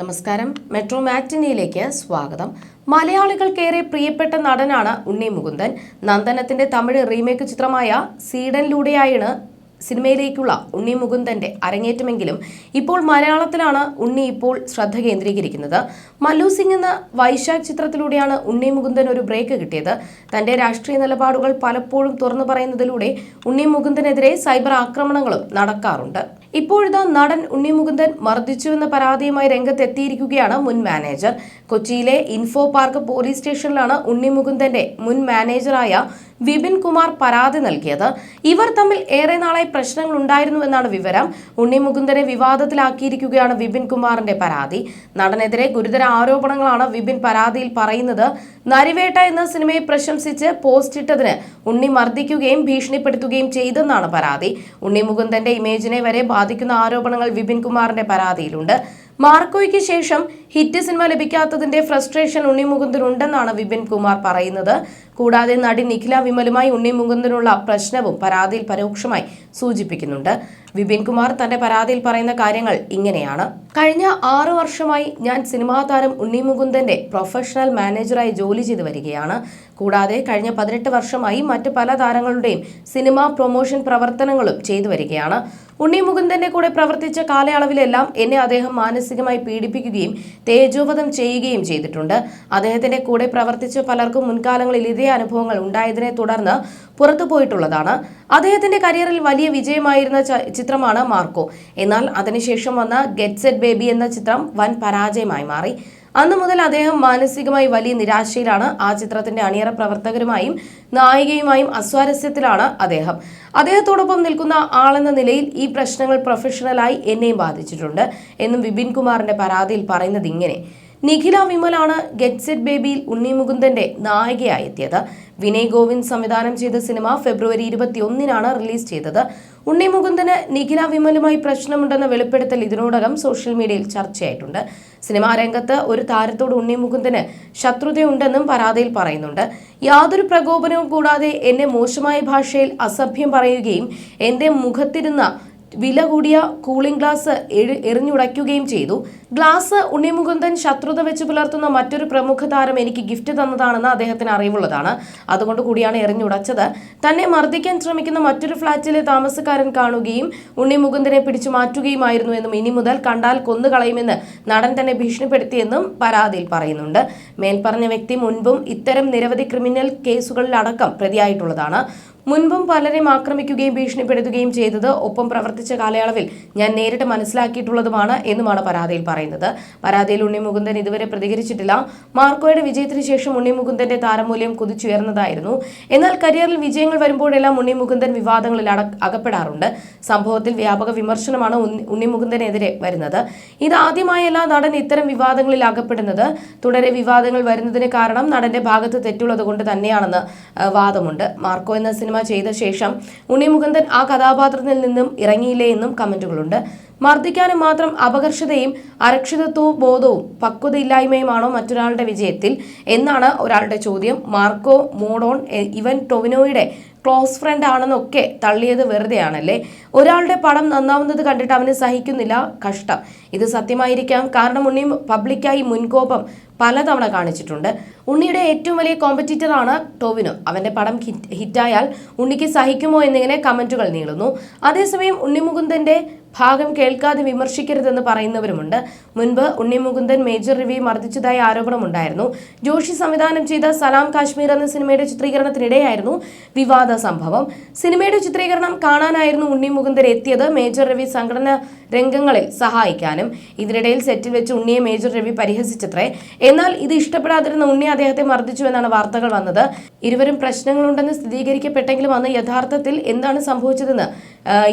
നമസ്കാരം. മെട്രോ മാറ്റിനിയിലേക്ക് സ്വാഗതം. മലയാളികൾക്കേറെ പ്രിയപ്പെട്ട നടനാണ് ഉണ്ണി മുകുന്ദൻ. നന്ദനത്തിന്റെ തമിഴ് റീമേക്ക് ചിത്രമായ സീഡനിലൂടെയാണ് സിനിമയിലേക്കുള്ള ഉണ്ണി മുകുന്ദന്റെ അരങ്ങേറ്റമെങ്കിലും ഇപ്പോൾ മലയാളത്തിലാണ് ഉണ്ണി ഇപ്പോൾ ശ്രദ്ധ കേന്ദ്രീകരിക്കുന്നത്. മല്ലു സിംഗ് എന്ന വൈശാഖ് ചിത്രത്തിലൂടെയാണ് ഉണ്ണി മുകുന്ദൻ ഒരു ബ്രേക്ക് കിട്ടിയത്. തന്റെ രാഷ്ട്രീയ നിലപാടുകൾ പലപ്പോഴും തുറന്നു പറയുന്നതിലൂടെ ഉണ്ണി മുകുന്ദനെതിരെ സൈബർ ആക്രമണങ്ങളും നടക്കാറുണ്ട്. ഇപ്പോഴിതാ നടൻ ഉണ്ണിമുകുന്ദൻ മർദ്ദിച്ചുവെന്ന പരാതിയുമായി രംഗത്തെത്തിയിരിക്കുകയാണ് മുൻ മാനേജർ. കൊച്ചിയിലെ ഇൻഫോ പാർക്ക് പോലീസ് സ്റ്റേഷനിലാണ് ഉണ്ണിമുകുന്ദന്റെ മുൻ മാനേജറായ വിപിൻ കുമാർ പരാതി നൽകിയത്. ഇവർ തമ്മിൽ ഏറെ നാളായി പ്രശ്നങ്ങൾ ഉണ്ടായിരുന്നുവെന്നാണ് വിവരം. ഉണ്ണി മുകുന്ദനെ വിവാദത്തിലാക്കിയിരിക്കുകയാണ് വിപിൻ കുമാറിന്റെ പരാതി. നടനെതിരെ ഗുരുതര ആരോപണങ്ങളാണ് വിപിൻ പരാതിയിൽ പറയുന്നത്. നരിവേട്ട എന്ന സിനിമയെ പ്രശംസിച്ച് പോസ്റ്റ് ഇട്ടതിന് ഉണ്ണി മർദ്ദിക്കുകയും ഭീഷണിപ്പെടുത്തുകയും ചെയ്തെന്നാണ് പരാതി. ഉണ്ണി മുകുന്ദന്റെ ഇമേജിനെ വരെ ബാധിക്കുന്ന ആരോപണങ്ങൾ വിപിൻ കുമാറിന്റെ പരാതിയിലുണ്ട്. മാർക്കോയ്ക്ക് ശേഷം ഹിറ്റ് സിനിമ ലഭിക്കാത്തതിന്റെ ഫ്രസ്ട്രേഷൻ ഉണ്ണി മുകുന്ദനുണ്ടെന്നാണ് വിപിൻ കുമാർ പറയുന്നത്. കൂടാതെ നടി നിഖില വിമലുമായി ഉണ്ണി മുകുന്ദനുള്ള പ്രശ്നവും പരാതിയിൽ പരോക്ഷമായി സൂചിപ്പിക്കുന്നുണ്ട്. വിപിൻ കുമാർ തന്റെ പരാതിയിൽ പറയുന്ന കാര്യങ്ങൾ ഇങ്ങനെയാണ്. കഴിഞ്ഞ ആറു വർഷമായി ഞാൻ സിനിമാ താരം ഉണ്ണി മുകുന്ദന്റെ പ്രൊഫഷണൽ മാനേജറായി ജോലി ചെയ്തു വരികയാണ്. കൂടാതെ കഴിഞ്ഞ പതിനെട്ട് വർഷമായി മറ്റ് പല താരങ്ങളുടെയും സിനിമാ പ്രൊമോഷൻ പ്രവർത്തനങ്ങളും ചെയ്തു വരികയാണ്. ഉണ്ണി മുകുന്ദന്റെ കൂടെ പ്രവർത്തിച്ച കാലയളവിലെല്ലാം എന്നെ അദ്ദേഹം മാനസികമായി പീഡിപ്പിക്കുകയും തേജോവധം ചെയ്യുകയും ചെയ്തിട്ടുണ്ട്. അദ്ദേഹത്തിന്റെ കൂടെ പ്രവർത്തിച്ച പലർക്കും മുൻകാലങ്ങളിൽ ഇതേ അനുഭവങ്ങൾ ഉണ്ടായതിനെ തുടർന്ന് പുറത്തു പോയിട്ടുള്ളതാണ്. അദ്ദേഹത്തിന്റെ കരിയറിൽ വലിയ വിജയമായിരുന്ന ചിത്രമാണ് മാർക്കോ. എന്നാൽ അതിനുശേഷം വന്ന ഗെറ്റ് സെറ്റ് ബേബി എന്ന ചിത്രം വൻ പരാജയമായി മാറി. അന്നു മുതൽ അദ്ദേഹം മാനസികമായി വലിയ നിരാശയിലാണ്. ആ ചിത്രത്തിന്റെ അണിയറ പ്രവർത്തകരുമായും നായികയുമായും അസ്വാരസ്യത്തിലാണ് അദ്ദേഹം. അദ്ദേഹത്തോടൊപ്പം നിൽക്കുന്ന ആളെന്ന നിലയിൽ ഈ പ്രശ്നങ്ങൾ പ്രൊഫഷണലായി എന്നെയും ബാധിച്ചിട്ടുണ്ട് എന്നും വിപിൻ കുമാറിന്റെ പരാതിയിൽ പറയുന്നത് ഇങ്ങനെ. നിഖില വിമലാണ് ഗെറ്റ് സെറ്റ് ബേബിയിൽ ഉണ്ണി മുകുന്ദന്റെ നായികയായി എത്തിയത്. വിനയ് ഗോവിന്ദ് സംവിധാനം ചെയ്ത സിനിമ ഫെബ്രുവരി ഇരുപത്തിയൊന്നിനാണ് റിലീസ് ചെയ്തത്. ഉണ്ണി മുകുന്ദന് നിഖില വിമലുമായി പ്രശ്നമുണ്ടെന്ന വെളിപ്പെടുത്തൽ ഇതിനോടകം സോഷ്യൽ മീഡിയയിൽ ചർച്ചയായിട്ടുണ്ട്. സിനിമാ രംഗത്ത് ഒരു താരത്തോട് ഉണ്ണി മുകുന്ദന് ശത്രുതയുണ്ടെന്നും പരാതിയിൽ പറയുന്നുണ്ട്. യാതൊരു പ്രകോപനവും കൂടാതെ എന്നെ മോശമായ ഭാഷയിൽ അസഭ്യം പറയുകയും എന്റെ മുഖത്തിരുന്ന വില കൂടിയ കൂളിംഗ് ഗ്ലാസ് എറിഞ്ഞുടയ്ക്കുകയും ചെയ്തു. ഗ്ലാസ് ഉണ്ണിമുകുന്ദൻ ശത്രുത വെച്ച് പുലർത്തുന്ന മറ്റൊരു പ്രമുഖ താരം എനിക്ക് ഗിഫ്റ്റ് തന്നതാണെന്ന് അദ്ദേഹത്തിന് അറിവുള്ളതാണ്. അതുകൊണ്ട് കൂടിയാണ് എറിഞ്ഞുടച്ചത് തന്നെ മർദ്ദിക്കാൻ ശ്രമിക്കുന്ന മറ്റൊരു ഫ്ളാറ്റിലെ താമസക്കാരൻ കാണുകയും ഉണ്ണിമുകുന്ദനെ പിടിച്ചു മാറ്റുകയുമായിരുന്നു എന്നും ഇനി മുതൽ കണ്ടാൽ കൊന്നുകളയുമെന്ന് നടൻ തന്നെ ഭീഷണിപ്പെടുത്തിയെന്നും പരാതിയിൽ പറയുന്നുണ്ട്. മേൽപ്പറഞ്ഞ വ്യക്തി മുൻപും ഇത്തരം നിരവധി ക്രിമിനൽ കേസുകളിലടക്കം പ്രതിയായിട്ടുള്ളതാണ്. മുൻപും പലരെയും ആക്രമിക്കുകയും ഭീഷണിപ്പെടുത്തുകയും ചെയ്തത് ഒപ്പം പ്രവർത്തിച്ച കാലയളവിൽ ഞാൻ നേരിട്ട് മനസ്സിലാക്കിയിട്ടുള്ളതുമാണ് എന്നുമാണ് പരാതിയിൽ പറയുന്നത്. പരാതിയിൽ ഉണ്ണി മുകുന്ദൻ ഇതുവരെ പ്രതികരിച്ചിട്ടില്ല. മാർക്കോയുടെ വിജയത്തിന് ശേഷം ഉണ്ണി മുകുന്ദന്റെ താരമൂല്യം കുതിച്ചുയർന്നതായിരുന്നു. എന്നാൽ കരിയറിൽ വിജയങ്ങൾ വരുമ്പോഴെല്ലാം ഉണ്ണി മുകുന്ദൻ വിവാദങ്ങളിൽ അകപ്പെടാറുണ്ട്. സംഭവത്തിൽ വ്യാപക വിമർശനമാണ് ഉണ്ണി- മുകുന്ദനെതിരെ വരുന്നത്. ഇത് ഇതാദ്യമായല്ല നടൻ ഇത്തരം വിവാദങ്ങളിൽ അകപ്പെടുന്നത്. തുടരെ വിവാദങ്ങൾ വരുന്നതിന് കാരണം നടന്റെ ഭാഗത്ത് തെറ്റുള്ളത് കൊണ്ട് തന്നെയാണെന്ന് വാദമുണ്ട്. മാർക്കോ എന്ന സിനിമ ചെയ്ത ശേഷം ഉണ്ണി മുകുന്ദൻ ആ കഥാപാത്രത്തിൽ നിന്നും ഇറങ്ങിയില്ലേ എന്നും കമന്റുകളുണ്ട്. മർദ്ദിക്കാനും മാത്രം അപകർഷതയും അരക്ഷിതത്വവും ബോധവും പക്വതയില്ലായ്മയുമാണോ മറ്റൊരാളുടെ വിജയത്തിൽ? എന്നാണ് ഒരാളുടെ ചോദ്യം. മാർക്കോ മോഡോൺ ഇവൻ ടൊവിനോയുടെ ക്ലോസ് ഫ്രണ്ട് ആണെന്നൊക്കെ തള്ളിയത് വെറുതെയാണല്ലേ? ഒരാളുടെ പടം നന്നാവുന്നത് കണ്ടിട്ട് അവന് സഹിക്കുന്നില്ല. കഷ്ടം. ഇത് സത്യമായിരിക്കാം. കാരണം ഉണ്ണി പബ്ലിക്കായി മുൻകോപം പലതവണ കാണിച്ചിട്ടുണ്ട്. ഉണ്ണിയുടെ ഏറ്റവും വലിയ കോമ്പറ്റീറ്റർ ആണ് ടോവിനോ. അവന്റെ പടം ഹിറ്റ് ഹിറ്റായാൽ ഉണ്ണിക്ക് സഹിക്കുമോ എന്നിങ്ങനെ കമന്റുകൾ നീളുന്നു. അതേസമയം ഉണ്ണിമുകുന്ദന്റെ ഭാഗം കേൾക്കാതെ വിമർശിക്കരുതെന്ന് പറയുന്നവരുമുണ്ട്. മുൻപ് ഉണ്ണി മുകുന്ദൻ മേജർ റിവ്യൂ മർദ്ദിച്ചതായി ആരോപണമുണ്ടായിരുന്നു. ജോഷി സംവിധാനം ചെയ്ത സലാം കാശ്മീർ എന്ന സിനിമയുടെ ചിത്രീകരണത്തിനിടെയായിരുന്നു വിവാദ സംഭവം. സിനിമയുടെ ചിത്രീകരണം കാണാനായിരുന്നു ഉണ്ണി മുകുന്ദൻ എത്തിയത് മേജർ രവി സംഘടന രംഗങ്ങളിൽ സഹായിക്കാനും. ഇതിനിടയിൽ സെറ്റിൽ വെച്ച് ഉണ്ണിയെ മേജർ രവി പരിഹസിച്ചത്രേ. എന്നാൽ ഇത് ഇഷ്ടപ്പെടാതിരുന്ന ഉണ്ണി അദ്ദേഹത്തെ മർദ്ദിച്ചു എന്നാണ് വാർത്തകൾ വന്നത്. ഇരുവരും പ്രശ്നങ്ങളുണ്ടെന്ന് സ്ഥിരീകരിക്കപ്പെട്ടെങ്കിലും അന്ന് യഥാർത്ഥത്തിൽ എന്താണ് സംഭവിച്ചതെന്ന്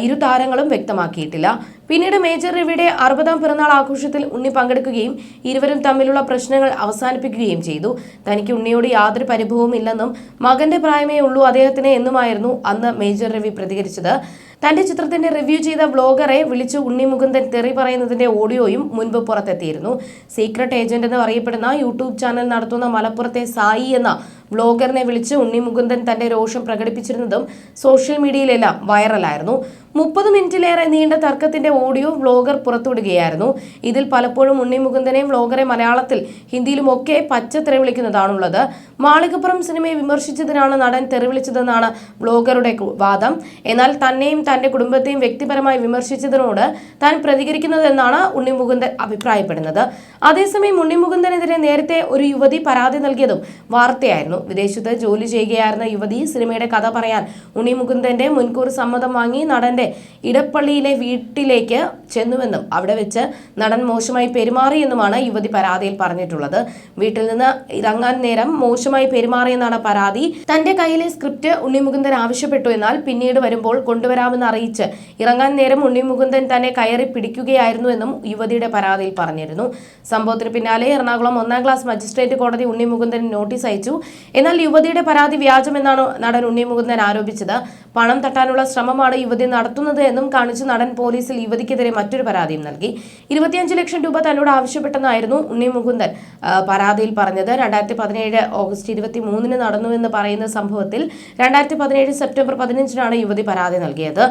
ഇരു താരങ്ങളും വ്യക്തമാക്കിയിട്ടില്ല. പിന്നീട് മേജർ രവിയുടെ അറുപതാം പിറന്നാൾ ആഘോഷത്തിൽ ഉണ്ണി പങ്കെടുക്കുകയും ഇരുവരും തമ്മിലുള്ള പ്രശ്നങ്ങൾ അവസാനിപ്പിക്കുകയും ചെയ്തു. തനിക്ക് ഉണ്ണിയോട് യാതൊരു പരിഭവവും ഇല്ലെന്നും മകന്റെ പ്രായമേ ഉള്ളൂ അദ്ദേഹത്തിന് എന്നുമായിരുന്നു അന്ന് മേജർ രവി പ്രതികരിച്ചത്. തന്റെ ചിത്രത്തിന്റെ റിവ്യൂ ചെയ്ത വ്ലോഗറെ വിളിച്ച് ഉണ്ണി മുകുന്ദൻ തെറി പറയുന്നതിന്റെ ഓഡിയോയും മുൻപ് പുറത്തെത്തിയിരുന്നു. സീക്രട്ട് ഏജന്റ് എന്ന് അറിയപ്പെടുന്ന യൂട്യൂബ് ചാനൽ നടത്തുന്ന മലപ്പുറത്തെ സായി എന്ന വ്ലോഗറിനെ വിളിച്ച് ഉണ്ണി മുകുന്ദൻ തന്റെ രോഷം പ്രകടിപ്പിച്ചിരുന്നതും സോഷ്യൽ മീഡിയയിലെല്ലാം വൈറലായിരുന്നു. മുപ്പത് മിനിറ്റിലേറെ നീണ്ട തർക്കത്തിന്റെ ഓഡിയോ വ്ലോഗർ പുറത്തുവിടുകയായിരുന്നു. ഇതിൽ പലപ്പോഴും ഉണ്ണി മുകുന്ദനെ വ്ലോഗറെ മലയാളത്തിൽ ഹിന്ദിയിലും ഒക്കെ പച്ച തെറിവിളിക്കുന്നതാണുള്ളത്. മാളികപ്പുറം സിനിമയെ വിമർശിച്ചതിനാണ് നടൻ തെറിവിളിച്ചതെന്നാണ് വ്ലോഗറുടെ കു- വാദം. എന്നാൽ തന്നെയും തന്റെ കുടുംബത്തെയും വ്യക്തിപരമായി വിമർശിച്ചതിനോട് താൻ പ്രതികരിക്കുന്നതെന്നാണ് ഉണ്ണി മുകുന്ദൻ അഭിപ്രായപ്പെടുന്നത്. അതേസമയം ഉണ്ണി മുകുന്ദനെതിരെ നേരത്തെ ഒരു യുവതി പരാതി നൽകിയതും വാർത്തയായിരുന്നു. വിദേശത്ത് ജോലി ചെയ്യുകയായിരുന്ന യുവതി സിനിമയുടെ കഥ പറയാൻ ഉണ്ണി മുകുന്ദന്റെ മുൻകൂർ സമ്മതം വാങ്ങി നടന്റെ ഇടപ്പള്ളിയിലെ വീട്ടിലേക്ക് ചെന്നുവെന്നും അവിടെ വെച്ച് നടൻ മോശമായി പെരുമാറിയെന്നുമാണ് യുവതി പരാതിയിൽ പറഞ്ഞിട്ടുള്ളത്. വീട്ടിൽ നിന്ന് ഇറങ്ങാൻ നേരം മോശമായി പെരുമാറിയെന്നാണ് പരാതി. തന്റെ കയ്യിലെ സ്ക്രിപ്റ്റ് ഉണ്ണി മുകുന്ദൻ ആവശ്യപ്പെട്ടു എന്നാൽ പിന്നീട് വരുമ്പോൾ കൊണ്ടുവരാമെന്ന് അറിയിച്ച് ഇറങ്ങാൻ നേരം ഉണ്ണി മുകുന്ദൻ തന്നെ കയറി പിടിക്കുകയായിരുന്നു എന്നും യുവതിയുടെ പരാതിയിൽ പറഞ്ഞിരുന്നു. സംഭവത്തിന് പിന്നാലെ എറണാകുളം ഒന്നാം ക്ലാസ് മജിസ്ട്രേറ്റ് കോടതി ഉണ്ണി മുകുന്ദൻ നോട്ടീസ് അയച്ചു. എന്നാൽ യുവതിയുടെ പരാതി വ്യാജമെന്നാണ് നടൻ ഉണ്ണി മുകുന്ദൻ ആരോപിച്ചത്. പണം തട്ടാനുള്ള ശ്രമമാണ് യുവതി നടത്തുന്നത് എന്നും കാണിച്ച് നടൻ പോലീസിൽ യുവതിക്കെതിരെ മറ്റൊരു പരാതിയും നൽകി. ഇരുപത്തിയഞ്ച് ലക്ഷം രൂപ തന്നോട് ആവശ്യപ്പെട്ടെന്നായിരുന്നു ഉണ്ണി മുകുന്ദൻ പരാതിയിൽ പറഞ്ഞത്. രണ്ടായിരത്തി പതിനേഴ് ഓഗസ്റ്റ് ഇരുപത്തി മൂന്നിന് നടന്നുവെന്ന് പറയുന്ന സംഭവത്തിൽ രണ്ടായിരത്തി പതിനേഴ് സെപ്റ്റംബർ പതിനഞ്ചിനാണ് യുവതി പരാതി നൽകിയത്.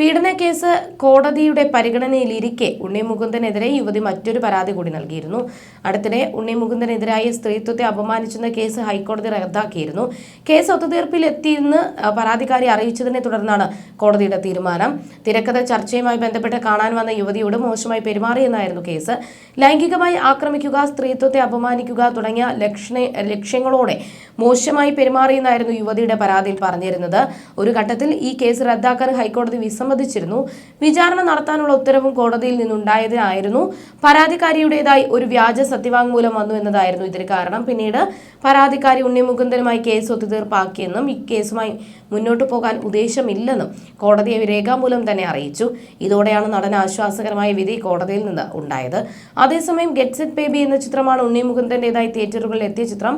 പീഡന കേസ് കോടതിയുടെ പരിഗണനയിലിരിക്കെ ഉണ്ണി മുകുന്ദനെതിരെ യുവതി മറ്റൊരു പരാതി കൂടി നൽകിയിരുന്നു. അടുത്തിടെ ഉണ്ണി മുകുന്ദനെതിരായ സ്ത്രീത്വത്തെ അപമാനിച്ചെന്ന കേസ് ഹൈക്കോടതി റദ്ദാക്കിയിരുന്നു. കേസ് ഒത്തുതീർപ്പിലെത്തിയെന്ന് പരാതിക്കാരി അറിയിച്ചതിനെ തുടർന്നാണ് കോടതിയുടെ തീരുമാനം. തിരക്കഥ ചർച്ചയുമായി ബന്ധപ്പെട്ട് കാണാൻ വന്ന യുവതിയോട് മോശമായി പെരുമാറിയെന്നായിരുന്നു കേസ്. ലൈംഗികമായി ആക്രമിക്കുക സ്ത്രീത്വത്തെ അപമാനിക്കുക തുടങ്ങിയ ലക്ഷണ ലക്ഷ്യങ്ങളോടെ മോശമായി പെരുമാറിയെന്നായിരുന്നു യുവതിയുടെ പരാതിയിൽ പറഞ്ഞിരുന്നത്. ഒരു ഘട്ടത്തിൽ ഈ കേസ് റദ്ദാക്കാൻ ഹൈക്കോടതി വിസമ്മതിച്ചിരുന്നു വിചാരണ നടത്താനുള്ള ഉത്തരവും കോടതിയിൽ നിന്നുണ്ടായതിനായിരുന്നു. പരാതിക്കാരിയുടേതായി ഒരു വ്യാജ സത്യവാങ്മൂലം വന്നു എന്നതായിരുന്നു ഇതിന് കാരണം. പിന്നീട് പരാതിക്കാരി ഉണ്ണി മുകുന്ദനുമായി കേസ് ഒത്തുതീർപ്പാക്കിയെന്നും ഈ കേസുമായി മുന്നോട്ട് പോകാൻ ഉദ്ദേശമില്ലെന്നും കോടതിയെ രേഖാമൂലം തന്നെ അറിയിച്ചു. ഇതോടെയാണ് നടൻ ആശ്വാസകരമായ വിധി കോടതിയിൽ നിന്ന് ഉണ്ടായത്. അതേസമയം ഗെറ്റ്സെറ്റ് ബേബി എന്ന ചിത്രമാണ് ഉണ്ണി മുകുന്ദന്റേതായി തിയേറ്ററുകളിൽ എത്തിയ ചിത്രം.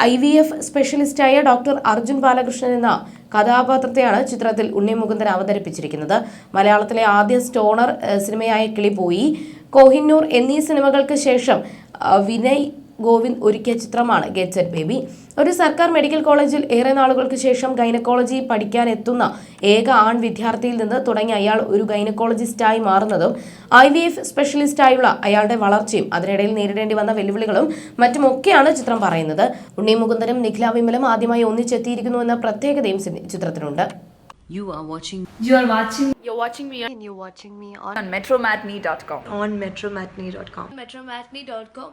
ഐ വി എഫ് സ്പെഷ്യലിസ്റ്റായ ഡോക്ടർ അർജുൻ ബാലകൃഷ്ണൻ എന്ന കഥാപാത്രത്തെയാണ് ചിത്രത്തിൽ ഉണ്ണി മുകുന്ദൻ അവതരിപ്പിച്ചിരിക്കുന്നത്. മലയാളത്തിലെ ആദ്യ സ്റ്റോണർ സിനിമയായ കിളിപോയി. കോഹിന്നൂർ എന്നീ സിനിമകൾക്ക് ശേഷം വിനയ് ഗോവിന്ദ് ഒരുക്കിയ ചിത്രമാണ് ഗെറ്റ് സെറ്റ് ബേബി ഒരു സർക്കാർ മെഡിക്കൽ കോളേജിൽ ഏറെ നാളുകൾക്ക് ശേഷം ഗൈനക്കോളജി പഠിക്കാൻ എത്തുന്ന ഏക ആൺ വിദ്യാർത്ഥിയിൽ നിന്ന് തുടങ്ങി അയാൾ ഒരു ഗൈനക്കോളജിസ്റ്റായി മാറുന്നതും ഐ വി എഫ് സ്പെഷ്യലിസ്റ്റായുള്ള അയാളുടെ വളർച്ചയും അതിനിടയിൽ നേരിടേണ്ടി വന്ന വെല്ലുവിളികളും മറ്റുമൊക്കെയാണ് ചിത്രം പറയുന്നത് ഉണ്ണി മുകുന്ദനും നിഖില വിമലും ആദ്യമായി ഒന്നിച്ചെത്തിയിരിക്കുന്നു എന്ന പ്രത്യേകതയും ചിത്രത്തിനുണ്ട് You are watching You are watching You're watching me and you're watching me on, on metromatney.com. on metromatney.com. metromatney.com